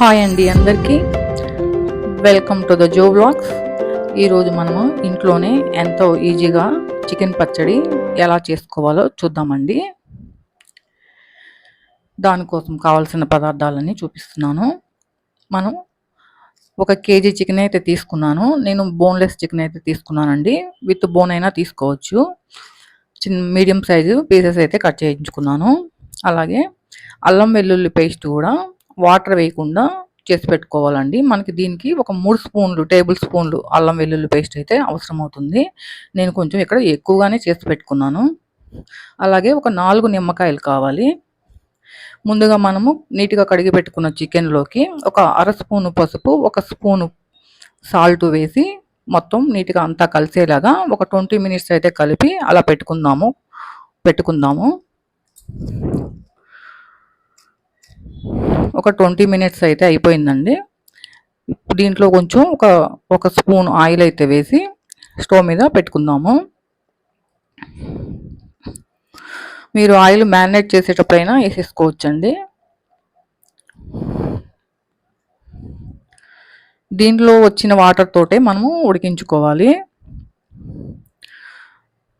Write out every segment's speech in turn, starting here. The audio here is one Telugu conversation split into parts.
హాయ్ అండి అందరికీ. Welcome to the Jo blogs ఈరోజు మనము ఇంట్లోనే ఎంతో ఈజీగా చికెన్ పచ్చడి ఎలా చేసుకోవాలో చూద్దామండి. దానికోసం కావాల్సిన పదార్థాలన్నీ చూపిస్తున్నాను. మనం ఒక కేజీ చికెన్ అయితే తీసుకున్నాను. నేను బోన్లెస్ చికెన్ అయితే తీసుకున్నానండి. విత్ బోన్ అయినా తీసుకోవచ్చు. చిన్న మీడియం సైజు పీసెస్ అయితే కట్ చేయించుకున్నాను. అలాగే అల్లం వెల్లుల్లి పేస్ట్ కూడా వాటర్ వేయకుండా చేసి పెట్టుకోవాలండి. మనకి దీనికి ఒక మూడు స్పూన్లు టేబుల్ స్పూన్లు అల్లం వెల్లుల్లి పేస్ట్ అయితే అవసరం అవుతుంది నేను కొంచెం ఇక్కడ ఎక్కువగానే చేసి పెట్టుకున్నాను. అలాగే ఒక నాలుగు నిమ్మకాయలు కావాలి. ముందుగా మనము నీట్గా కడిగి పెట్టుకున్న చికెన్లోకి ఒక అర స్పూను పసుపు ఒక స్పూను సాల్ట్ వేసి మొత్తం నీట్గా అంతా కలిసేలాగా ఒక ట్వంటీ మినిట్స్ అయితే కలిపి అలా పెట్టుకుందాము పెట్టుకుందాము. ఒక ట్వంటీ మినిట్స్ అయితే అయిపోయిందండి. దీంట్లో కొంచెం ఒక ఒక స్పూన్ ఆయిల్ అయితే వేసి స్టవ్ మీద పెట్టుకుందాము. మీరు ఆయిల్ మ్యారినేట్ చేసేటప్పుడైనా వేసేసుకోవచ్చండి. దీంట్లో వచ్చిన వాటర్ తోటే మనము ఉడికించుకోవాలి.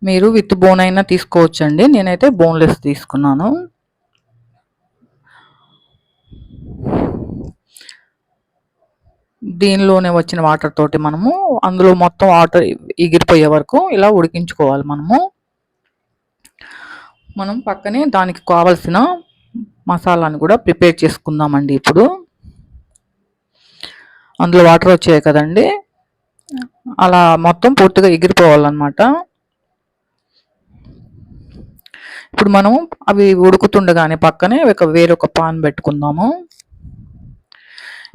మీరు విత్ బోన్ అయినా తీసుకోవచ్చండి. నేనైతే బోన్లెస్ తీసుకున్నాను. దీనిలోనే వచ్చిన వాటర్ తోటి మనము అందులో మొత్తం వాటర్ ఎగిరిపోయే వరకు ఇలా ఉడికించుకోవాలి మనము. మనం పక్కనే దానికి కావలసిన మసాలాను కూడా ప్రిపేర్ చేసుకుందామండి ఇప్పుడు. అందులో వాటర్ వచ్చాయి కదండి. అలా మొత్తం పూర్తిగా ఎగిరిపోవాలన్నమాట. ఇప్పుడు మనం అవి ఉడుకుతుండగానే పక్కనే ఒక వేరొక పాన్ పెట్టుకుందాము.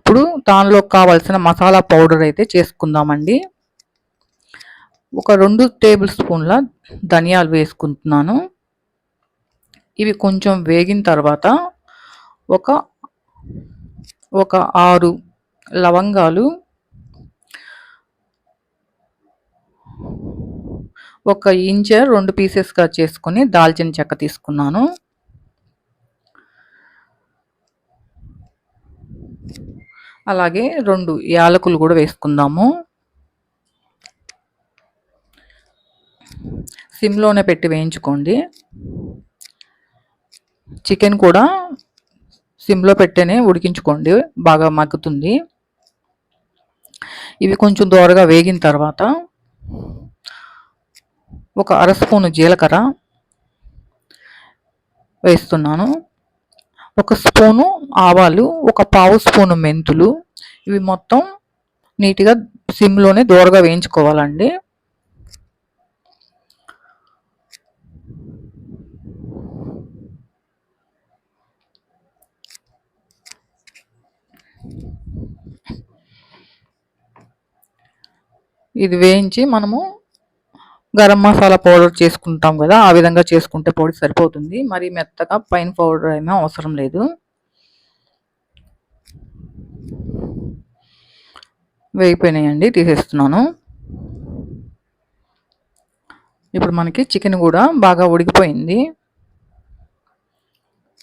ఇప్పుడు దానిలో కావాల్సిన మసాలా పౌడర్ అయితే చేసుకుందామండి. ఒక రెండు టేబుల్ స్పూన్ల ధనియాలు వేసుకుంటున్నాను. ఇవి కొంచెం వేగిన తర్వాత ఒక ఒక ఆరు లవంగాలు ఒక ఇంచర్ రెండు పీసెస్గా చేసుకొని దాల్చిన చెక్క తీసుకున్నాను. అలాగే రెండు యాలకులు కూడా వేసుకుందాము. సిమ్లోనే పెట్టి వేయించుకోండి. చికెన్ కూడా సిమ్లో పెట్టేనే ఉడికించుకోండి బాగా మగ్గుతుంది. ఇవి కొంచెం దోరగా వేగిన తర్వాత ఒక అర స్పూను జీలకర్ర వేస్తున్నాను. ఒక స్పూను ఆవాలు ఒక పావు స్పూను మెంతులు. ఇవి మొత్తం నీట్గా సిమ్లోనే దూరగా వేయించుకోవాలండి. ఇది వేయించి మనము గరం మసాలా పౌడర్ చేసుకుంటాం కదా ఆ విధంగా చేసుకుంటే పొడి సరిపోతుంది. మరి మెత్తగా పైన పౌడర్ అయినా అవసరం లేదు. వేగిపోయినాయండి తీసేస్తున్నాను. ఇప్పుడు మనకి చికెన్ కూడా బాగా ఉడికిపోయింది.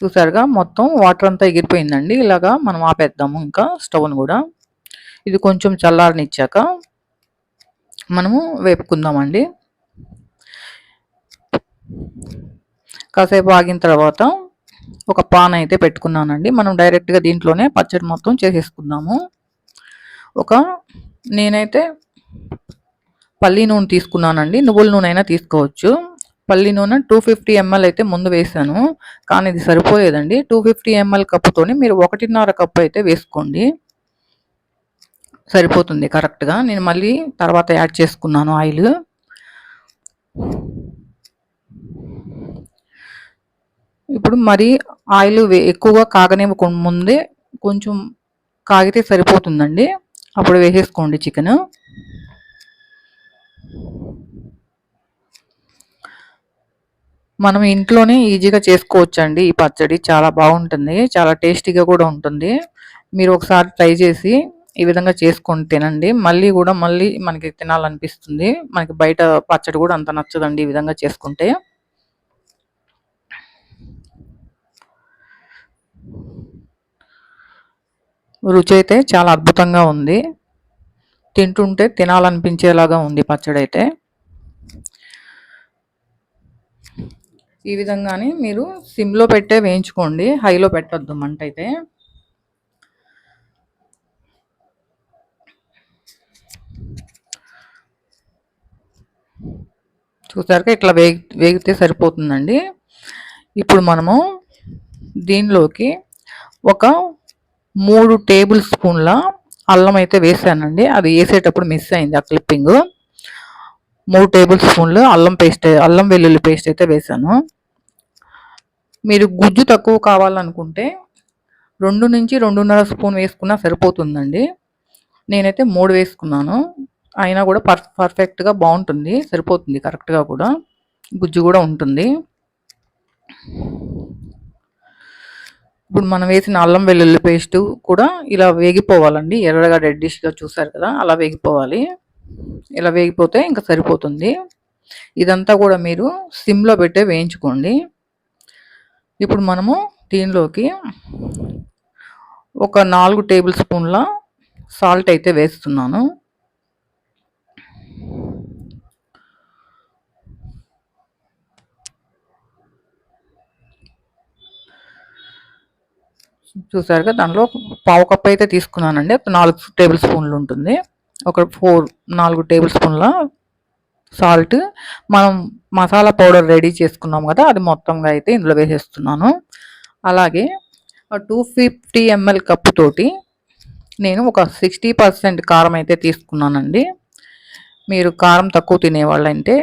చూసారుగా మొత్తం వాటర్ అంతా ఎగిరిపోయిందండి. ఇలాగా మనం ఆపేద్దాము ఇంకా స్టవ్ను కూడా. ఇది కొంచెం చల్లారనిచ్చాక మనము వేపుకుందామండి. కాసేపు ఆగిన తర్వాత ఒక పాన్ అయితే పెట్టుకున్నానండి. మనం డైరెక్ట్గా దీంట్లోనే పచ్చడి మొత్తం చేసేసుకుందాము. ఒక నేనైతే పల్లి నూనె తీసుకున్నానండి. నువ్వుల నూనె అయినా తీసుకోవచ్చు. పల్లి నూనె టూ ఫిఫ్టీ ఎంఎల్ అయితే ముందు వేసాను. కానీ ఇది సరిపోయేదండి. టూ ఫిఫ్టీ ఎంఎల్ కప్పుతోని మీరు ఒకటిన్నర కప్పు అయితే వేసుకోండి. సరిపోతుంది కరెక్ట్గా. నేను మళ్ళీ తర్వాత యాడ్ చేసుకున్నాను ఆయిల్. ఇప్పుడు మరి ఆయిల్ ఎక్కువగా కాగనివ్వకుండా ముందే కొంచెం కాగితే సరిపోతుందండి. అప్పుడు వేసేసుకోండి చికెన్. మనం ఇంట్లోనే ఈజీగా చేసుకోవచ్చండి. ఈ పచ్చడి చాలా బాగుంటుంది. చాలా టేస్టీగా కూడా ఉంటుంది. మీరు ఒకసారి ట్రై చేసి ఈ విధంగా చేసుకొని తినండి. మళ్ళీ కూడా మళ్ళీ మనకి తినాలనిపిస్తుంది. మనకి బయట పచ్చడి కూడా అంత నచ్చదండి ఈ విధంగా చేసుకుంటే. రుచి అయితే చాలా అద్భుతంగా ఉంది. తింటుంటే తినాలనిపించేలాగా ఉంది పచ్చడి అయితే ఈ విధంగానే మీరు సిమ్లో పెట్టే వేయించుకోండి. హైలో పెట్టద్దు మంట అయితే చూసారుగా ఇట్లా వేగి వేగితే సరిపోతుందండి. ఇప్పుడు మనము దీనిలోకి ఒక మూడు టేబుల్ స్పూన్ల అల్లం అయితే వేసానండి. అది వేసేటప్పుడు మిస్ అయింది ఆ క్లిప్పింగ్ మూడు టేబుల్ స్పూన్లు అల్లం పేస్ట్ అల్లం వెల్లుల్లి పేస్ట్ అయితే వేసాను. మీరు గుజ్జు తక్కువ కావాలనుకుంటే రెండు నుంచి రెండున్నర స్పూన్ వేసుకున్నా సరిపోతుందండి. నేనైతే మూడు వేసుకున్నాను. అయినా కూడా పర్ పర్ఫెక్ట్గా బాగుంటుంది సరిపోతుంది కరెక్ట్గా కూడా. గుజ్జు కూడా ఉంటుంది. ఇప్పుడు మనం వేసిన అల్లం వెల్లుల్లి పేస్ట్ కూడా ఇలా వేగిపోవాలండి. ఎర్రగా రెడ్డిష్గా చూసారు కదా అలా వేగిపోవాలి. ఇలా వేగిపోతే ఇంకా సరిపోతుంది. ఇదంతా కూడా మీరు సిమ్లో పెట్టే వేయించుకోండి. ఇప్పుడు మనము దీనిలోకి ఒక నాలుగు టేబుల్ స్పూన్ల సాల్ట్ అయితే వేస్తున్నాను. చూసారుగా దానిలో పావు కప్పు అయితే తీసుకున్నానండి. నాలుగు టేబుల్ స్పూన్లు ఉంటుంది. ఒక ఫోర్ నాలుగు టేబుల్ స్పూన్ల సాల్ట్. మనం మసాలా పౌడర్ రెడీ చేసుకున్నాం కదా అది మొత్తంగా అయితే ఇందులో వేసేస్తున్నాను. అలాగే టూ ఫిఫ్టీ ఎంఎల్ కప్పు తోటి నేను ఒక సిక్స్టీ పర్సెంట్ కారం అయితే తీసుకున్నానండి. మీరు కారం తక్కువ తినేవాళ్ళంటే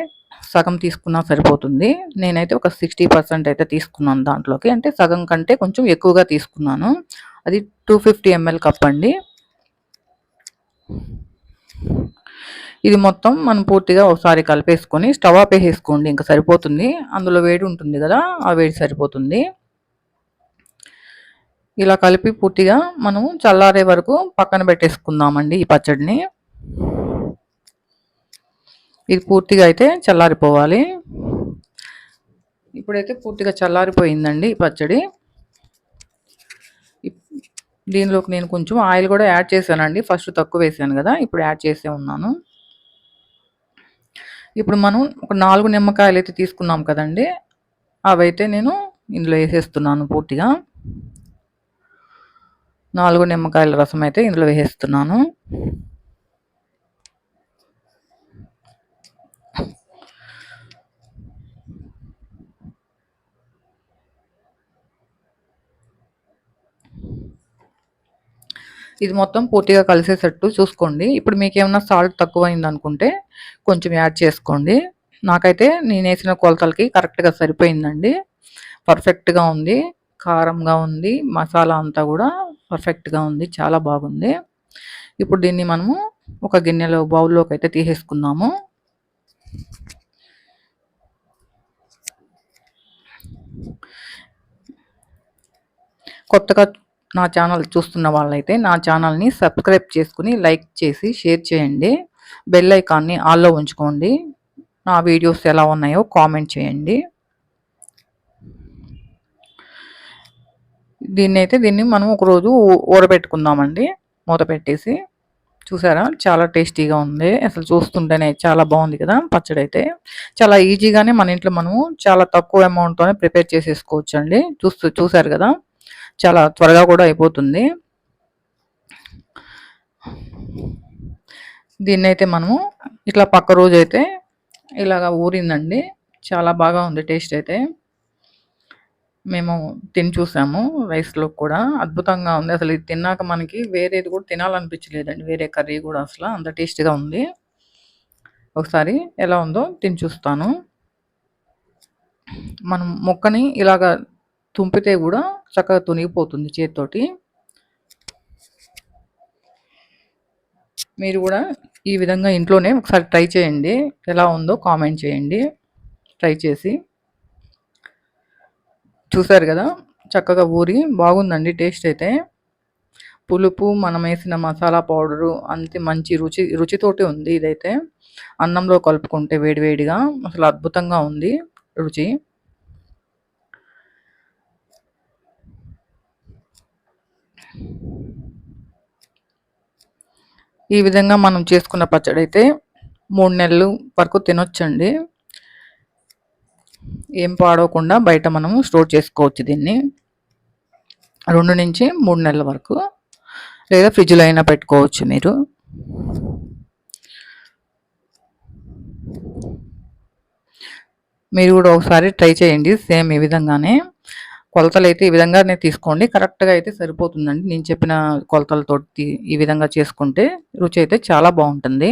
సగం తీసుకున్నా సరిపోతుంది. నేనైతే ఒక సిక్స్టీ పర్సెంట్ అయితే తీసుకున్నాను దాంట్లోకి. అంటే సగం కంటే కొంచెం ఎక్కువగా తీసుకున్నాను. అది టూ ఫిఫ్టీ ఎంఎల్ కప్ అండి. ఇది మొత్తం మనం పూర్తిగా ఒకసారి కలిపేసుకొని స్టవ్ ఆపేసేసుకోండి ఇంకా సరిపోతుంది. అందులో వేడి ఉంటుంది కదా ఆ వేడి సరిపోతుంది. ఇలా కలిపి పూర్తిగా మనం చల్లారే వరకు పక్కన పెట్టేసుకుందామండి ఈ పచ్చడిని. ఇది పూర్తిగా అయితే చల్లారిపోవాలి. ఇప్పుడైతే పూర్తిగా చల్లారిపోయిందండి ఈ పచ్చడి. దీనిలోకి నేను కొంచెం ఆయిల్ కూడా యాడ్ చేశానండి. ఫస్ట్ తక్కువ వేసాను కదా ఇప్పుడు యాడ్ చేసే ఉన్నాను. ఇప్పుడు మనం ఒక నాలుగు నిమ్మకాయలు అయితే తీసుకున్నాం కదండి అవైతే నేను ఇందులో వేసేస్తున్నాను పూర్తిగా. నాలుగు నిమ్మకాయల రసం అయితే ఇందులో వేసేస్తున్నాను. ఇది మొత్తం పూర్తిగా కలిసేటట్టు చూసుకోండి. ఇప్పుడు మీకు ఏమైనా సాల్ట్ తక్కువైంది అనుకుంటే కొంచెం యాడ్ చేసుకోండి. నాకైతే నేను వేసిన కొలతలకి కరెక్ట్గా సరిపోయిందండి. పర్ఫెక్ట్గా ఉంది. కారంగా ఉంది. మసాలా అంతా కూడా పర్ఫెక్ట్గా ఉంది. చాలా బాగుంది. ఇప్పుడు దీన్ని మనము ఒక గిన్నెలో బౌల్లోకి అయితే తీసేసుకుందాము. కొత్తగా నా ఛానల్ చూస్తున్న వాళ్ళైతే నా ఛానల్ని సబ్స్క్రైబ్ చేసుకుని లైక్ చేసి షేర్ చేయండి. బెల్ ఐకాన్ని ఆల్లో ఉంచుకోండి. నా వీడియోస్ ఎలా ఉన్నాయో కామెంట్ చేయండి. దీన్ని అయితే దీన్ని మనం ఒకరోజు ఊరబెట్టుకుందామండి. మూత పెట్టేసి. చూసారా? చాలా టేస్టీగా ఉంది. అసలు చూస్తుంటేనే చాలా బాగుంది కదా పచ్చడి అయితే చాలా ఈజీగానే మన ఇంట్లో మనము చాలా తక్కువ అమౌంట్తోనే ప్రిపేర్ చేసేసుకోవచ్చు అండి చూస్తూ చూసారు కదా? చాలా త్వరగా కూడా అయిపోతుంది. దీన్ని అయితే మనము ఇట్లా పక్క రోజు అయితే ఇలాగ ఊరిందండి. చాలా బాగా ఉంది టేస్ట్ అయితే. మేము తిని చూసాము రైస్లో కూడా. అద్భుతంగా ఉంది. అసలు ఇది తిన్నాక మనకి వేరేది కూడా తినాలనిపించలేదండి. వేరే కర్రీ కూడా అసలు అంత టేస్ట్గా ఉంది. ఒకసారి ఎలా ఉందో తిని చూస్తాను. మనం ముక్కని ఇలాగ తుంపితే కూడా చక్కగా తునిగిపోతుంది చేతితోటి. మీరు కూడా ఈ విధంగా ఇంట్లోనే ఒకసారి ట్రై చేయండి. ఎలా ఉందో కామెంట్ చేయండి. ట్రై చేసి. చూసారు కదా? చక్కగా ఊరి బాగుందండి టేస్ట్ అయితే. పులుపు మనం వేసిన మసాలా పౌడరు అంతే మంచి రుచి రుచితోటి ఉంది ఇదైతే. అన్నంలో కలుపుకుంటే వేడివేడిగా అసలు అద్భుతంగా ఉంది రుచి. ఈ విధంగా మనం చేసుకున్న పచ్చడి అయితే మూడు నెలలు వరకు తినొచ్చండి. ఏం పాడవకుండా బయట మనము స్టోర్ చేసుకోవచ్చు దీన్ని. రెండు నుంచి మూడు నెలల వరకు. లేదా ఫ్రిడ్జ్లో అయినా పెట్టుకోవచ్చు మీరు. మీరు కూడా ఒకసారి ట్రై చేయండి. సేమ్ ఈ విధంగానే. కొలతలు అయితే ఈ విధంగానే తీసుకోండి. కరెక్ట్గా అయితే సరిపోతుందండి. నేను చెప్పిన కొలతలతో ఈ విధంగా చేసుకుంటే రుచి అయితే చాలా బాగుంటుంది.